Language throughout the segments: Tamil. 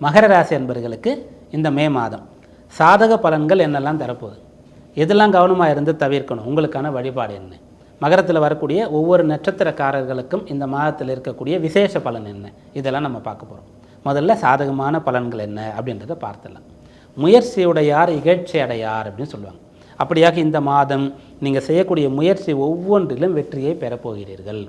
மகர ராசி அன்பர்களுக்கு இந்த மே மாதம் சாதக பலன்கள் என்னெல்லாம் தரப்போகுது? எதெல்லாம் கவனமாக இருந்து தவிர்க்கணும்? உங்களுக்கான வழிபாடு என்ன? மகரத்தில் வரக்கூடிய ஒவ்வொரு நட்சத்திரக்காரர்களுக்கும் இந்த மாதத்தில் இருக்கக்கூடிய விசேஷ பலன் என்ன? இதெல்லாம் நம்ம பார்க்க போகிறோம் முதல்ல சாதகமான பலன்கள் என்ன? அப்படின்றத பார்த்துடலாம். முயற்சியுடையார் இகழ்ச்சி அடையார் அப்படின்னு சொல்லுவாங்க. அப்படியாக இந்த மாதம் நீங்கள் செய்யக்கூடிய முயற்சி ஒவ்வொன்றிலும் வெற்றியை பெறப்போகிறீர்கள்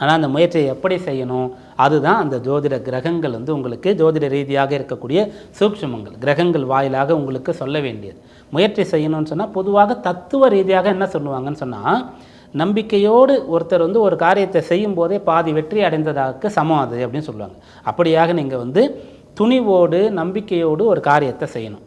ஆனால் அந்த முயற்சியை எப்படி செய்யணும்? அதுதான் அந்த ஜோதிட கிரகங்கள் வந்து உங்களுக்கு ஜோதிட ரீதியாக இருக்கக்கூடிய சூக்ஷ்மங்கள். கிரகங்கள் வாயிலாக உங்களுக்கு சொல்ல வேண்டியது. முயற்சி செய்யணும்னு சொன்னால் பொதுவாக தத்துவ ரீதியாக என்ன சொல்லுவாங்கன்னு சொன்னால் நம்பிக்கையோடு ஒருத்தர் வந்து ஒரு காரியத்தை செய்யும் போதே பாதி வெற்றி அடைந்ததாக சமம் அது அப்படின்னு சொல்லுவாங்க. அப்படியாக நீங்கள் வந்து துணிவோடு நம்பிக்கையோடு ஒரு காரியத்தை செய்யணும்.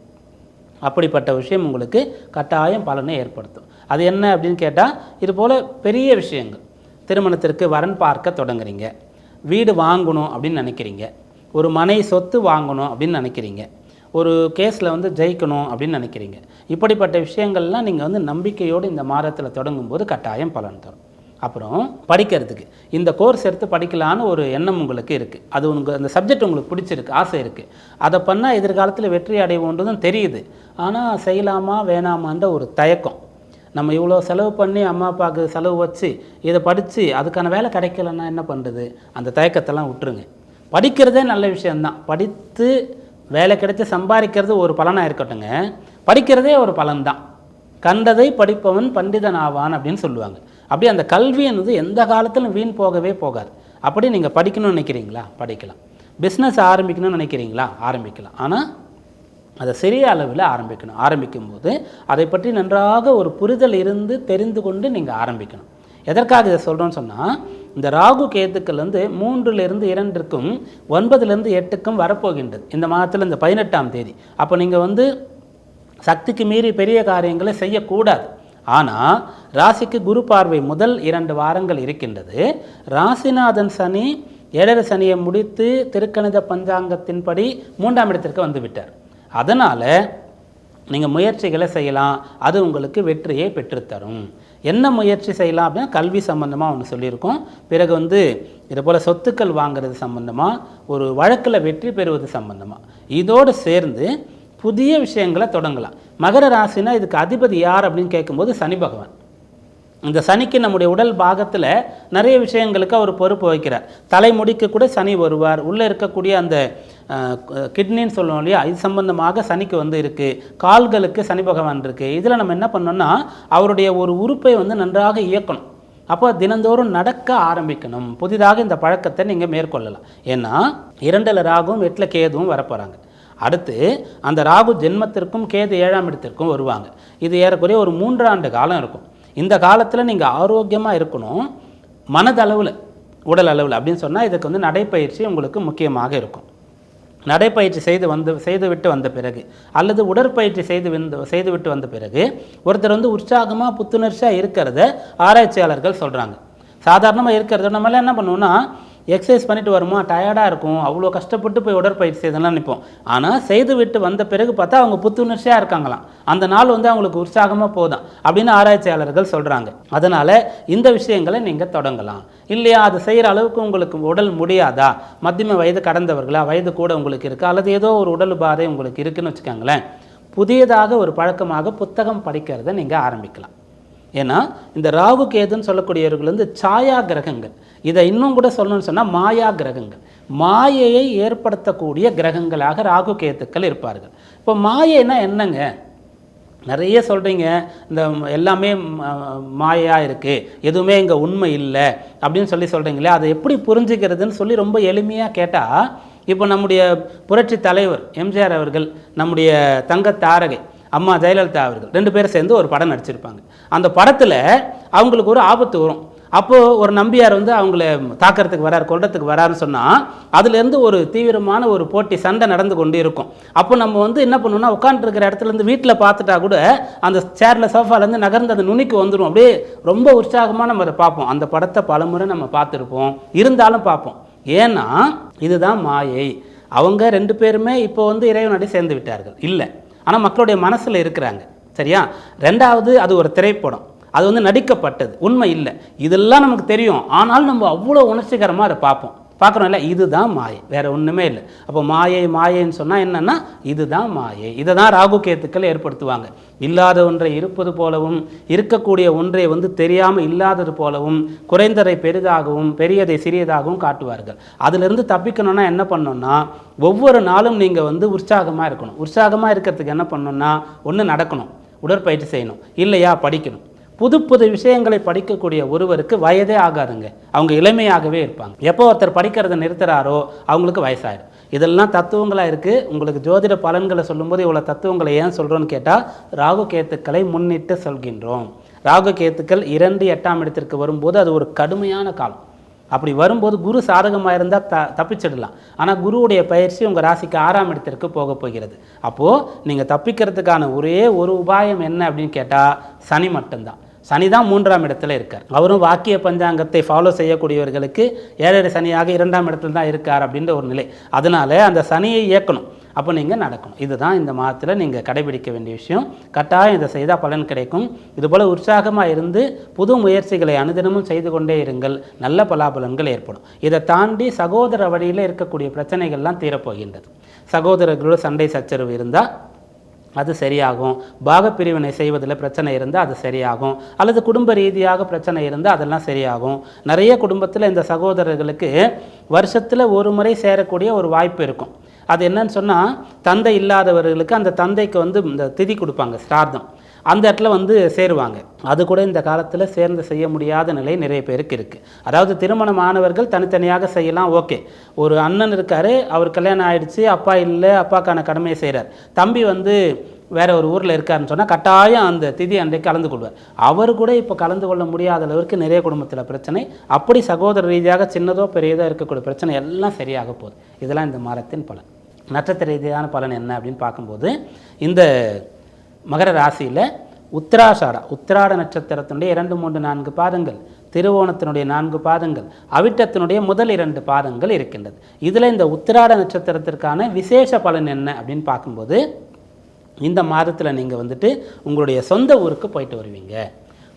அப்படிப்பட்ட விஷயம் உங்களுக்கு கட்டாயம் பலனை ஏற்படுத்தும். அது என்ன அப்படின்னு கேட்டால் இது போல் பெரிய விஷயங்கள். திருமணத்திற்கு வரன் பார்க்க தொடங்குறீங்க. வீடு வாங்கணும் அப்படின்னு நினைக்கிறீங்க. ஒரு மனை சொத்து வாங்கணும் அப்படின்னு நினைக்கிறீங்க. ஒரு கேஸில் வந்து ஜெயிக்கணும் அப்படின்னு நினைக்கிறீங்க. இப்படிப்பட்ட விஷயங்கள்லாம் நீங்கள் வந்து நம்பிக்கையோடு இந்த மாதத்தில் தொடங்கும்போது கட்டாயம் பலன் தரும். அப்புறம் படிக்கிறதுக்கு. இந்த கோர்ஸ் எடுத்து படிக்கலான்னு ஒரு எண்ணம் உங்களுக்கு இருக்குது அது உங்கள் அந்த சப்ஜெக்ட் உங்களுக்கு பிடிச்சிருக்கு ஆசை இருக்குது அதை பண்ணால் எதிர்காலத்தில் வெற்றி அடைவோன்றதும் தெரியுது. ஆனால் செய்யலாமா வேணாமான்ற ஒரு தயக்கம். நம்ம இவ்வளோ செலவு பண்ணி அம்மா அப்பாவுக்கு செலவு வச்சு இதை படித்து அதுக்கான வேலை கிடைக்கலன்னா என்ன பண்ணுறது அந்த தயக்கத்தெல்லாம் விட்டுருங்க. படிக்கிறதே நல்ல விஷயந்தான் படித்து வேலை கிடைச்சி சம்பாதிக்கிறது ஒரு பலனாக இருக்கட்டுங்க. படிக்கிறதே ஒரு பலன்தான். கண்டதை படிப்பவன் பண்டிதன் ஆவான் அப்படின்னு சொல்லுவாங்க. அப்படி அந்த கல்வி என்பது எந்த காலத்திலும் வீண் போகவே போகாது. அப்படி நீங்கள் படிக்கணும்னு நினைக்கிறீங்களா? படிக்கலாம். பிஸ்னஸ் ஆரம்பிக்கணும்னு நினைக்கிறீங்களா? ஆரம்பிக்கலாம். ஆனால் அதை சிறிய அளவில் ஆரம்பிக்கணும். ஆரம்பிக்கும் போது அதை பற்றி நன்றாக ஒரு புரிதல் இருந்து தெரிந்து கொண்டு நீங்கள் ஆரம்பிக்கணும். எதற்காக இதை சொல்கிறோன்னு சொன்னால் இந்த ராகு கேத்துக்கள் வந்து மூன்றுலேருந்து இரண்டிற்கும் ஒன்பதுலேருந்து எட்டுக்கும் வரப்போகின்றது. இந்த மாதத்தில் இந்த பதினெட்டாம் தேதி. அப்போ நீங்கள் வந்து சக்திக்கு மீறி பெரிய காரியங்களை செய்யக்கூடாது. ஆனால் ராசிக்கு குரு பார்வை முதல் இரண்டு வாரங்கள் இருக்கின்றது. ராசிநாதன் சனி ஏழரை சனியை முடித்து திருக்கணித பஞ்சாங்கத்தின்படி மூன்றாம் இடத்திற்கு வந்துவிட்டார் அதனால் நீங்கள் முயற்சிகளை செய்யலாம். அது உங்களுக்கு வெற்றியை பெற்றுத்தரும். என்ன முயற்சி செய்யலாம் அப்படின்னா கல்வி சம்மந்தமாக ஒன்று சொல்லியிருக்கோம். பிறகு வந்து இதை போல் சொத்துக்கள் வாங்குறது சம்மந்தமாக ஒரு வழக்கில் வெற்றி பெறுவது சம்மந்தமாக இதோடு சேர்ந்து புதிய விஷயங்களை தொடங்கலாம். மகர ராசினா இதுக்கு அதிபதி யார் அப்படின்னு கேட்கும்போது சனி பகவான். இந்த சனிக்கு நம்முடைய உடல் பாகத்தில் நிறைய விஷயங்களுக்கு அவர் பொறுப்பு வைக்கிறார் தலைமுடிக்கு கூட சனி வருவார். உள்ளே இருக்கக்கூடிய அந்த கிட்னின்னு சொல்லுவோம் இல்லையா? இது சம்பந்தமாக சனிக்கு வந்து இருக்குது கால்களுக்கு சனி பகவான் இருக்குது இதில் நம்ம என்ன பண்ணோம்னா அவருடைய ஒரு உறுப்பை வந்து நன்றாக இயக்கணும். அப்போ தினந்தோறும் நடக்க ஆரம்பிக்கணும். புதிதாக இந்த பழக்கத்தை நீங்கள் மேற்கொள்ளலாம். ஏன்னா இரண்டில் ராகும் எட்டில் கேதுவும் வரப்போகிறாங்க அடுத்து அந்த ராகு ஜென்மத்திற்கும் கேது ஏழாம் இடத்திற்கும் வருவாங்க. இது ஏறக்குறைய ஒரு மூன்றாண்டு காலம் இருக்கும். இந்த காலத்தில் நீங்கள் ஆரோக்கியமாக இருக்கணும். மனதளவில் உடல் அளவில் அப்படின்னு சொன்னால் இதுக்கு வந்து நடைப்பயிற்சி உங்களுக்கு முக்கியமாக இருக்கும். நடைப்பயிற்சி செய்து வந்து செய்துவிட்டு வந்த பிறகு அல்லது உடற்பயிற்சி செய்து வந்து செய்துவிட்டு வந்த பிறகு ஒருத்தர் வந்து உற்சாகமாக புத்துணர்ச்சியாக இருக்கிறத ஆராய்ச்சியாளர்கள் சொல்கிறாங்க சாதாரணமாக இருக்கிறத நம்மளாம் என்ன பண்ணுவோம்னா எக்ஸசைஸ் பண்ணிட்டு வருமா? டயர்டாக இருக்கும். அவ்வளோ கஷ்டப்பட்டு போய் உடற்பயிற்சி இதெல்லாம் நிற்போம் ஆனால் செய்து விட்டு வந்த பிறகு பார்த்தா அவங்க புத்துணர்ச்சியாக இருக்காங்களாம். அந்த நாள் வந்து அவங்களுக்கு உற்சாகமாக போதும் அப்படின்னு ஆராய்ச்சியாளர்கள் சொல்கிறாங்க அதனால் இந்த விஷயங்களை நீங்கள் தொடங்கலாம். இல்லையா அது செய்கிற அளவுக்கு உங்களுக்கு உடல் முடியாதா? மத்தியம வயது கடந்தவர்களா? வயது கூட உங்களுக்கு இருக்கா? அல்லது ஏதோ ஒரு உடல் பாதை உங்களுக்கு இருக்குன்னு வச்சுக்கோங்களேன். புதியதாக ஒரு பழக்கமாக புத்தகம் படிக்கிறத நீங்கள் ஆரம்பிக்கலாம். ஏன்னா இந்த ராகு கேதுன்னு சொல்லக்கூடியவர்கள் வந்து சாயா கிரகங்கள் இதை இன்னும் கூட சொல்லணும்னு சொன்னால் மாயா கிரகங்கள் மாயையை ஏற்படுத்தக்கூடிய கிரகங்களாக ராகு கேத்துக்கள் இருப்பார்கள். இப்போ மாயைனா என்னங்க? நிறைய சொல்கிறீங்க இந்த எல்லாமே மாயாக இருக்குது எதுவுமே இங்கே உண்மை இல்லை அப்படின்னு சொல்லி சொல்கிறீங்களே அதை எப்படி புரிஞ்சுக்கிறதுன்னு சொல்லி ரொம்ப எளிமையாக கேட்டால் இப்போ நம்முடைய புரட்சி தலைவர் எம்ஜிஆர் அவர்கள் நம்முடைய தங்க தாரகை அம்மா ஜெயலலிதா அவர்கள் ரெண்டு பேரும் சேர்ந்து ஒரு படம் நடிச்சிருப்பாங்க. அந்த படத்தில் அவங்களுக்கு ஒரு ஆபத்து வரும். அப்போது ஒரு நம்பியார் வந்து அவங்கள தாக்கிறதுக்கு வரார் கொல்றதுக்கு வராருன்னு சொன்னால் அதுலேருந்து ஒரு தீவிரமான ஒரு போட்டி சண்டை நடந்து கொண்டு இருக்கும். அப்போ நம்ம வந்து என்ன பண்ணணும்னா உட்காந்துருக்கிற இடத்துலேருந்து வீட்டில் பார்த்துட்டா கூட அந்த சேரில் சோஃபாலேருந்து நகர்ந்து அந்த நுனிக்கு வந்துடும் அப்படியே ரொம்ப உற்சாகமாக நம்ம அதை பார்ப்போம். அந்த படத்தை பலமுறை நம்ம பார்த்துருப்போம். இருந்தாலும் பார்ப்போம். ஏன்னா இதுதான் மாயை. அவங்க ரெண்டு பேருமே இப்போ வந்து இறைவனடி சேர்ந்து விட்டார்கள். இல்லை. ஆனால் மக்களுடைய மனசில் இருக்கிறாங்க. சரியா? ரெண்டாவது அது ஒரு திரைப்படம். அது வந்து நடிக்கப்பட்டது. உண்மை இல்லை. இதெல்லாம் நமக்கு தெரியும். ஆனாலும் நம்ம அவ்வளோ உணர்ச்சிகரமாக அதை பார்ப்போம். பார்க்குறோம் இல்லை இதுதான் மாயை. வேற ஒன்றுமே இல்லை. அப்போ மாயை மாயைன்னு சொன்னால் என்னன்னா இதுதான் மாயை. இதை தான் ராகு கேத்துக்கள் ஏற்படுத்துவாங்க. இல்லாத ஒன்றை இருப்பது போலவும் இருக்கக்கூடிய ஒன்றை வந்து தெரியாமல் இல்லாதது போலவும் குறைந்ததை பெரிதாகவும் பெரியதை சிறியதாகவும் காட்டுவார்கள். அதிலிருந்து தப்பிக்கணும்னா என்ன பண்ணணும்னா ஒவ்வொரு நாளும் நீங்கள் வந்து உற்சாகமாக இருக்கணும். உற்சாகமாக இருக்கிறதுக்கு என்ன பண்ணணும்னா ஒன்று நடக்கணும். உடற்பயிற்சி செய்யணும். இல்லையா படிக்கணும். புது புது விஷயங்களை படிக்கக்கூடிய ஒருவருக்கு வயதே ஆகாதுங்க. அவங்க இளமையாகவே இருப்பாங்க. எப்போ ஒருத்தர் படிக்கிறத நிறுத்துறாரோ அவங்களுக்கு வயசாயிடும் இதெல்லாம் தத்துவங்களாக இருக்குது உங்களுக்கு ஜோதிட பலன்களை சொல்லும்போது இவ்வளோ தத்துவங்களை ஏன் சொல்கிறோன்னு கேட்டால் ராகு கேத்துக்களை முன்னிட்டு சொல்கின்றோம். ராகு கேத்துக்கள் இரண்டு எட்டாம் இடத்திற்கு வரும்போது அது ஒரு கடுமையான காலம். அப்படி வரும்போது குரு சாதகமாக இருந்தால் த தப்பிச்சிடலாம். ஆனால் குருவுடைய பயிற்சி உங்கள் ராசிக்கு ஆறாம் இடத்திற்கு போக போகிறது. அப்போது நீங்கள் தப்பிக்கிறதுக்கான ஒரே ஒரு உபாயம் என்ன அப்படின்னு கேட்டால் சனி மட்டும்தான். சனி தான் மூன்றாம் இடத்துல இருக்கார். அவரும் வாக்கிய பஞ்சாங்கத்தை ஃபாலோ செய்யக்கூடியவர்களுக்கு ஏழரை சனியாக இரண்டாம் இடத்துல தான் இருக்கார் அப்படின்ற ஒரு நிலை. அதனால அந்த சனியை இயக்கணும். அப்போ நீங்கள் நடக்கணும். இதுதான் இந்த மாதத்தில் நீங்கள் கடைபிடிக்க வேண்டிய விஷயம். கட்டாயம் இதை செய்தால் பலன் கிடைக்கும். இதுபோல் உற்சாகமாக இருந்து புது முயற்சிகளை அனுதினமும் செய்து கொண்டே இருங்கள். நல்ல பலாபலன்கள் ஏற்படும். இதை தாண்டி சகோதர வழியில் இருக்கக்கூடிய பிரச்சனைகள்லாம் தீரப்போகின்றது. சகோதரர்களோட சண்டை சச்சரவு இருந்தால் அது சரியாகும். பாகப்பிரிவினை செய்வதில் பிரச்சனை இருந்தால் அது சரியாகும். அல்லது குடும்ப ரீதியாக பிரச்சனை இருந்தால் அதெல்லாம் சரியாகும். நிறைய குடும்பத்தில் இந்த சகோதரர்களுக்கு வருஷத்தில் ஒரு முறை சேரக்கூடிய ஒரு வாய்ப்பு இருக்கும். அது என்னன்னு சொன்னால் தந்தை இல்லாதவர்களுக்கு அந்த தந்தைக்கு வந்து இந்த திதி கொடுப்பாங்க ஸ்ரார்த்தம் அந்த இடத்துல வந்து சேருவாங்க. அது கூட இந்த காலத்தில் சேர்ந்து செய்ய முடியாத நிலை நிறைய பேருக்கு இருக்குது அதாவது திருமண மாணவர்கள் தனித்தனியாக செய்யலாம் ஓகே. ஒரு அண்ணன் இருக்கார் அவர் கல்யாணம் ஆயிடுச்சு அப்பா இல்லை அப்பாக்கான கடமையை செய்கிறார் தம்பி வந்து வேற ஒரு ஊரில் இருக்காருன்னு சொன்னால் கட்டாயம் அந்த திதி அன்றைக்கு கலந்து கொள்வார். அவர் கூட இப்போ கலந்து கொள்ள முடியாத அளவுக்கு நிறைய குடும்பத்தில் பிரச்சனை. அப்படி சகோதர ரீதியாக சின்னதோ பெரியதோ இருக்கக்கூடிய பிரச்சனை எல்லாம் சரியாக போகுது. இதெல்லாம் இந்த மரத்தின் பலன். நட்சத்திர ரீதியான பலன் என்ன அப்படின்னு பார்க்கும்போது இந்த மகர ராசியில் உத்திராஷாடா உத்திராட நட்சத்திரத்தினுடைய இரண்டு மூன்று நான்கு பாதங்கள் திருவோணத்தினுடைய நான்கு பாதங்கள் அவிட்டத்தினுடைய முதல் இரண்டு பாதங்கள் இருக்கின்றது. இதில் இந்த உத்திராட நட்சத்திரத்திற்கான விசேஷ பலன் என்ன அப்படின்னு பார்க்கும்போது இந்த மாதத்தில் நீங்கள் வந்துட்டு உங்களுடைய சொந்த ஊருக்கு போயிட்டு வருவீங்க.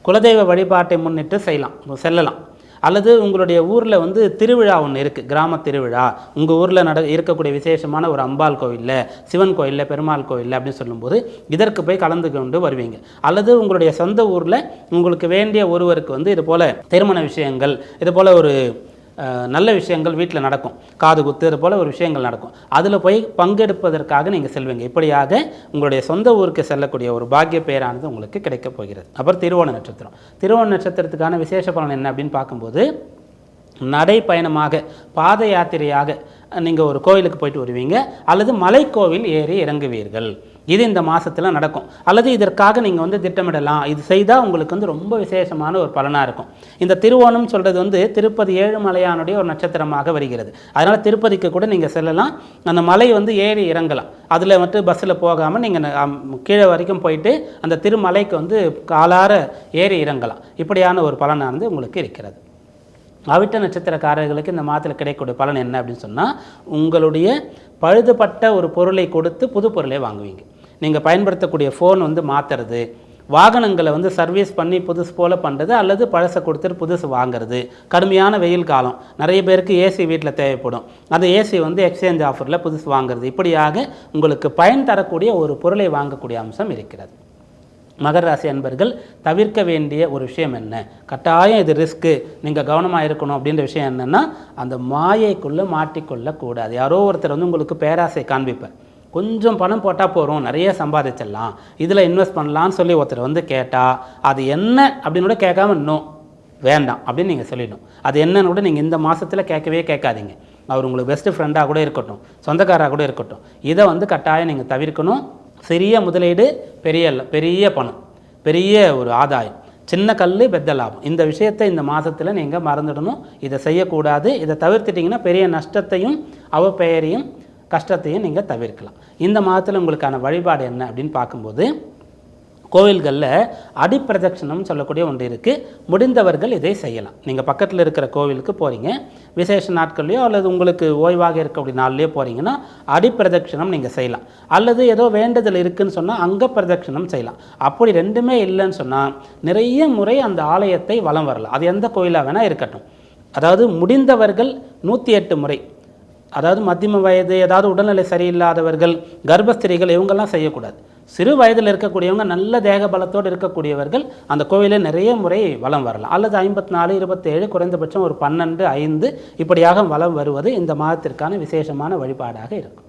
குலதெய்வ வழிபாட்டை முன்னிட்டு செய்யலாம் செல்லலாம். அல்லது உங்களுடைய ஊரில் வந்து திருவிழா ஒன்று இருக்குது கிராம திருவிழா. உங்கள் ஊரில் நட இருக்கக்கூடிய விசேஷமான ஒரு அம்பாள் கோவிலில் சிவன் கோயிலில் பெருமாள் கோயிலில் அப்படின்னு சொல்லும்போது இதற்கு போய் கலந்து கொண்டு வருவீங்க. அல்லது உங்களுடைய சொந்த ஊரில் உங்களுக்கு வேண்டிய ஒருவருக்கு வந்து இது போல் திருமண விஷயங்கள் இது போல் ஒரு நல்ல விஷயங்கள் வீட்டில் நடக்கும். காது குத்துறது போல் ஒரு விஷயங்கள் நடக்கும். அதில் போய் பங்கெடுப்பதற்காக நீங்கள் செல்வீங்க. இப்படியாக உங்களுடைய சொந்த ஊருக்கு செல்லக்கூடிய ஒரு பாக்கிய பெயரானது உங்களுக்கு கிடைக்கப் போகிறது. அப்புறம் திருவோண நட்சத்திரம். திருவோண நட்சத்திரத்துக்கான விசேஷ பலன் என்ன அப்படின்னு பார்க்கும்போது நடைப்பயணமாக பாத யாத்திரையாக நீங்கள் ஒரு கோயிலுக்கு போயிட்டு வருவீங்க. அல்லது மலைக்கோவில் ஏறி இறங்குவீர்கள். இது இந்த மாதத்தில் நடக்கும். அல்லது இதற்காக நீங்கள் வந்து திட்டமிடலாம். இது செய்தால் உங்களுக்கு வந்து ரொம்ப விசேஷமான ஒரு பலனாக இருக்கும். இந்த திருவோணம் சொல்கிறது வந்து திருப்பதி ஏழுமலையானுடைய ஒரு நட்சத்திரமாக வருகிறது. அதனால் திருப்பதிக்கு கூட நீங்கள் செல்லலாம். அந்த மலை வந்து ஏறி இறங்கலாம். அதில் மட்டும் பஸ்ஸில் போகாமல் நீங்கள் கீழே வரைக்கும் போயிட்டு அந்த திருமலைக்கு வந்து காலார ஏறி இறங்கலாம். இப்படியான ஒரு பலனானது உங்களுக்கு இருக்கிறது. அவிட்ட நட்சத்திரக்காரர்களுக்கு இந்த மாதத்தில் கிடைக்கக்கூடிய பலன் என்ன அப்படின்னு சொன்னால் உங்களுடைய பழுதுபட்ட ஒரு பொருளை கொடுத்து புது பொருளை வாங்குவீங்க. நீங்கள் பயன்படுத்தக்கூடிய ஃபோன் வந்து மாற்றுறது வாகனங்களை வந்து சர்வீஸ் பண்ணி புதுசு போல் பண்ணுறது அல்லது பழசை கொடுத்துட்டு புதுசு வாங்குறது. கடுமையான வெயில் காலம். நிறைய பேருக்கு ஏசி வீட்டில் தேவைப்படும். அந்த ஏசி வந்து எக்ஸ்சேஞ்ச் ஆஃபரில் புதுசு வாங்குறது. இப்படியாக உங்களுக்கு பயன் தரக்கூடிய ஒரு பொருளை வாங்கக்கூடிய அம்சம் இருக்கிறது. மகர ராசி அன்பர்கள் தவிர்க்க வேண்டிய ஒரு விஷயம் என்ன? கட்டாயம் இது ரிஸ்க்கு நீங்கள் கவனமாக இருக்கணும் அப்படின்ற விஷயம் என்னென்னா அந்த மாயைக்குள்ளே மாட்டிக்கொள்ளக்கூடாது. யாரோ ஒருத்தர் வந்து உங்களுக்கு பேராசை காண்பிப்பார். கொஞ்சம் பணம் போட்டால் போகிறோம் நிறைய சம்பாதிச்சிடலாம். இதில் இன்வெஸ்ட் பண்ணலான்னு சொல்லி ஒருத்தர் வந்து கேட்டால் அது என்ன அப்படின்னு கூட கேட்காம இன்னும் வேண்டாம் அப்படின்னு நீங்கள் சொல்லிடணும். அது என்னன்னு கூட நீங்கள் இந்த மாதத்தில் கேட்கவே கேட்காதீங்க. அவர் உங்களுக்கு பெஸ்ட் ஃப்ரெண்டாக கூட இருக்கட்டும் சொந்தக்காராக கூட இருக்கட்டும். இதை வந்து கட்டாயம் நீங்கள் தவிர்க்கணும். சிறிய முதலீடு பெரிய பெரிய பணம் பெரிய ஒரு ஆதாயம் சின்ன கல் பெத்த லாபம். இந்த விஷயத்தை இந்த மாதத்தில் நீங்கள் மறந்துடணும். இதை செய்யக்கூடாது. இதை தவிர்த்துட்டிங்கன்னா பெரிய நஷ்டத்தையும் அவ பெயரையும் கஷ்டத்தையும் நீங்கள் தவிர்க்கலாம். இந்த மாதத்தில் உங்களுக்கான வழிபாடு என்ன அப்படின்னு பார்க்கும்போது கோவில்களில் அடிப்பிரதட்சணம் சொல்லக்கூடிய ஒன்று இருக்குது முடிந்தவர்கள் இதை செய்யலாம். நீங்கள் பக்கத்தில் இருக்கிற கோவிலுக்கு போகிறீங்க விசேஷ நாட்கள்லையோ அல்லது உங்களுக்கு ஓய்வாக இருக்கக்கூடிய நாள்லையோ போகிறீங்கன்னா அடிப்பிரதட்சணம் நீங்கள் செய்யலாம். அல்லது ஏதோ வேண்டுதல் இருக்குன்னு சொன்னால் அங்கே பிரதட்சணம் செய்யலாம். அப்படி ரெண்டுமே இல்லைன்னு சொன்னால் நிறைய முறை அந்த ஆலயத்தை வலம் வரலாம். அது எந்த கோயிலாக வேணால் இருக்கட்டும். அதாவது முடிந்தவர்கள் நூற்றி எட்டு முறை அதாவது மத்தியம வயது ஏதாவது உடல்நிலை சரியில்லாதவர்கள் கர்ப்பஸ்திரிகள் இவங்கெல்லாம் செய்யக்கூடாது. சிறு வயதில் இருக்கக்கூடியவங்க நல்ல தேக பலத்தோடு இருக்கக்கூடியவர்கள் அந்த கோவிலில் நிறைய முறை வலம் வரலாம். அல்லது ஐம்பத்தி நாலு இருபத்தேழு குறைந்தபட்சம் ஒரு பன்னெண்டு ஐந்து இப்படியாக வலம் வருவது இந்த மாதத்திற்கான விசேஷமான வழிபாடாக இருக்கும்.